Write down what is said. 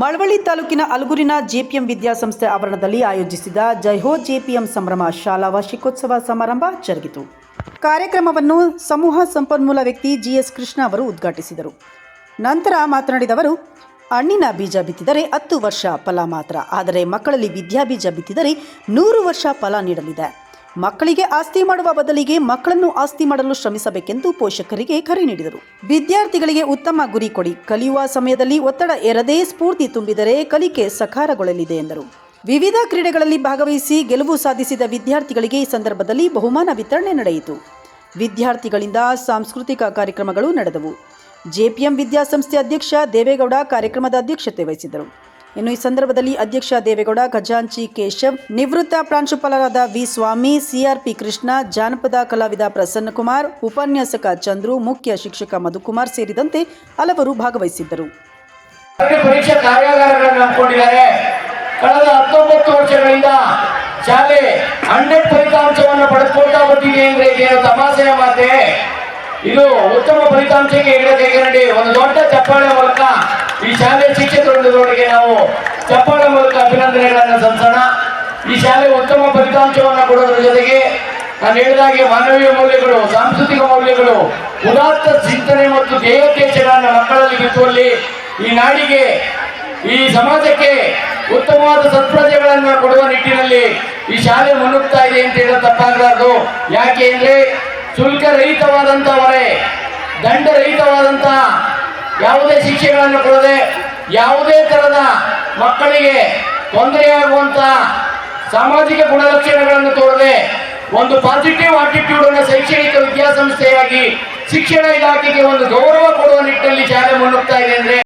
ಮಳವಳ್ಳಿ ತಾಲೂಕಿನ ಅಲಗೂರಿನ ಜೆಪಿಎಂ ವಿದ್ಯಾಸಂಸ್ಥೆ ಆವರಣದಲ್ಲಿ ಆಯೋಜಿಸಿದ ಜೈಹೋ ಜೆಪಿಎಂ ಸಂಭ್ರಮ ಶಾಲಾ ವಾರ್ಷಿಕೋತ್ಸವ ಸಮಾರಂಭ ಜರುಗಿತು. ಕಾರ್ಯಕ್ರಮವನ್ನು ಸಮೂಹ ಸಂಪನ್ಮೂಲ ವ್ಯಕ್ತಿ ಜಿಎಸ್ ಕೃಷ್ಣ ಅವರು ಉದ್ಘಾಟಿಸಿದರು. ನಂತರ ಮಾತನಾಡಿದ ಅವರು, ಹಣ್ಣಿನ ಬೀಜ ಬಿತ್ತಿದರೆ ಹತ್ತು ವರ್ಷ ಫಲ ಮಾತ್ರ, ಆದರೆ ಮಕ್ಕಳಲ್ಲಿ ವಿದ್ಯಾಬೀಜ ಬಿತ್ತಿದರೆ ನೂರು ವರ್ಷ ಫಲ ನೀಡಲಿದೆ. ಮಕ್ಕಳಿಗೆ ಆಸ್ತಿ ಮಾಡುವ ಬದಲಿಗೆ ಮಕ್ಕಳನ್ನು ಆಸ್ತಿ ಮಾಡಲು ಶ್ರಮಿಸಬೇಕೆಂದು ಪೋಷಕರಿಗೆ ಕರೆ ನೀಡಿದರು. ವಿದ್ಯಾರ್ಥಿಗಳಿಗೆ ಉತ್ತಮ ಗುರಿ ಕೊಡಿ, ಕಲಿಯುವ ಸಮಯದಲ್ಲಿ ಒತ್ತಡ ಎರದೇ ಸ್ಫೂರ್ತಿ ತುಂಬಿದರೆ ಕಲಿಕೆ ಸಕಾರಗೊಳ್ಳಲಿದೆ ಎಂದರು. ವಿವಿಧ ಕ್ರೀಡೆಗಳಲ್ಲಿ ಭಾಗವಹಿಸಿ ಗೆಲುವು ಸಾಧಿಸಿದ ವಿದ್ಯಾರ್ಥಿಗಳಿಗೆ ಈ ಸಂದರ್ಭದಲ್ಲಿ ಬಹುಮಾನ ವಿತರಣೆ ನಡೆಯಿತು. ವಿದ್ಯಾರ್ಥಿಗಳಿಂದ ಸಾಂಸ್ಕೃತಿಕ ಕಾರ್ಯಕ್ರಮಗಳು ನಡೆದವು. ಜೆಪಿಎಂ ವಿದ್ಯಾಸಂಸ್ಥೆ ಅಧ್ಯಕ್ಷ ದೇವೇಗೌಡ ಕಾರ್ಯಕ್ರಮದ ಅಧ್ಯಕ್ಷತೆ ವಹಿಸಿದ್ದರು. ಇನ್ನು ಈ ಸಂದರ್ಭದಲ್ಲಿ ಅಧ್ಯಕ್ಷ ದೇವೇಗೌಡ, ಖಜಾಂಚಿ ಕೇಶವ್, ನಿವೃತ್ತ ಪ್ರಾಂಶುಪಾಲರಾದ ವಿ ಸ್ವಾಮಿ ಸಿಆರ್ಪಿ ಕೃಷ್ಣ, ಜಾನಪದ ಕಲಾವಿದ ಪ್ರಸನ್ನಕುಮಾರ್, ಉಪನ್ಯಾಸಕ ಚಂದ್ರು, ಮುಖ್ಯ ಶಿಕ್ಷಕ ಮಧುಕುಮಾರ್ ಸೇರಿದಂತೆ ಹಲವರು ಭಾಗವಹಿಸಿದ್ದರು. ಪರೀಕ್ಷಾ ಕಾರ್ಯಾಗಾರಗಳನ್ನು ಹಮ್ಮಿಕೊಂಡಿದ್ದಾರೆ. ಕಳೆದ ಹತ್ತೊಂಬತ್ತು ವರ್ಷಗಳಿಂದ ಶಾಲೆ ಹಂಡ್ರೆಡ್ ಫಲಿತಾಂಶವನ್ನು ಪಡೆದುಕೊಳ್ತಾ ಬಂದಿದೆ. ಅಂದ್ರೆ ಇದೇನು ತಮಾಷೆಯ ಮಾತೆ? ಇದು ಉತ್ತಮ ಫಲಿತಾಂಶಕ್ಕೆ ಒಂದು ದೊಡ್ಡ ಚಪ್ಪಾಳೆ ಮೂಲಕ ಈ ಶಾಲೆ ಶಿಕ್ಷಕರೊಂದಿಗೆ ನಾವು ಚಪ್ಪಾಳೆ ಮೂಲಕ ಅಭಿನಂದನೆಗಳನ್ನು ಸಲ್ಲಿಸೋಣ. ಈ ಶಾಲೆ ಉತ್ತಮ ಫಲಿತಾಂಶವನ್ನು ಕೊಡೋದ್ರ ಜೊತೆಗೆ ನಾನು ಹೇಳಿದಾಗೆ ಮಾನವೀಯ ಮೌಲ್ಯಗಳು, ಸಾಂಸ್ಕೃತಿಕ ಮೌಲ್ಯಗಳು, ಉದಾತ್ತ ಚಿಂತನೆ ಮತ್ತು ಧ್ಯೇಯೋದ್ದೇಶಗಳನ್ನು ಮಕ್ಕಳಲ್ಲಿ ಬಿತ್ತುವಲ್ಲಿ ಈ ನಾಡಿಗೆ, ಈ ಸಮಾಜಕ್ಕೆ ಉತ್ತಮವಾದ ಸತ್ಪ್ರಜೆಗಳನ್ನು ಕೊಡುವ ನಿಟ್ಟಿನಲ್ಲಿ ಈ ಶಾಲೆ ಮುನ್ನುಗ್ತಾ ಇದೆ ಅಂತ ಹೇಳೋದು ತಪ್ಪಾಗಲಾರದು. ಯಾಕೆ ಅಂದ್ರೆ ಶುಲ್ಕ ರಹಿತವಾದಂತಹ ದಂಡ ರಹಿತವಾದಂಥ ಯಾವುದೇ ಶಿಕ್ಷೆಗಳನ್ನು ಕೊಡದೆ ಯಾವುದೇ ತರದ ಮಕ್ಕಳಿಗೆ ತೊಂದರೆಯಾಗುವಂತ ಸಾಮಾಜಿಕ ಗುಣಲಕ್ಷಣಗಳನ್ನು ತೋರದೆ ಒಂದು ಪಾಸಿಟಿವ್ ಆಟಿಟ್ಯೂಡ್ ಅನ್ನು ಶೈಕ್ಷಣಿಕ ವಿದ್ಯಾಸಂಸ್ಥೆಯಾಗಿ ಶಿಕ್ಷಣ ಇಲಾಖೆಗೆ ಒಂದು ಗೌರವ ಕೊಡುವ ನಿಟ್ಟಿನಲ್ಲಿ ಶಾಲೆ ಮುನ್ನುಗ್ತಾ ಇದೆ ಅಂದ್ರೆ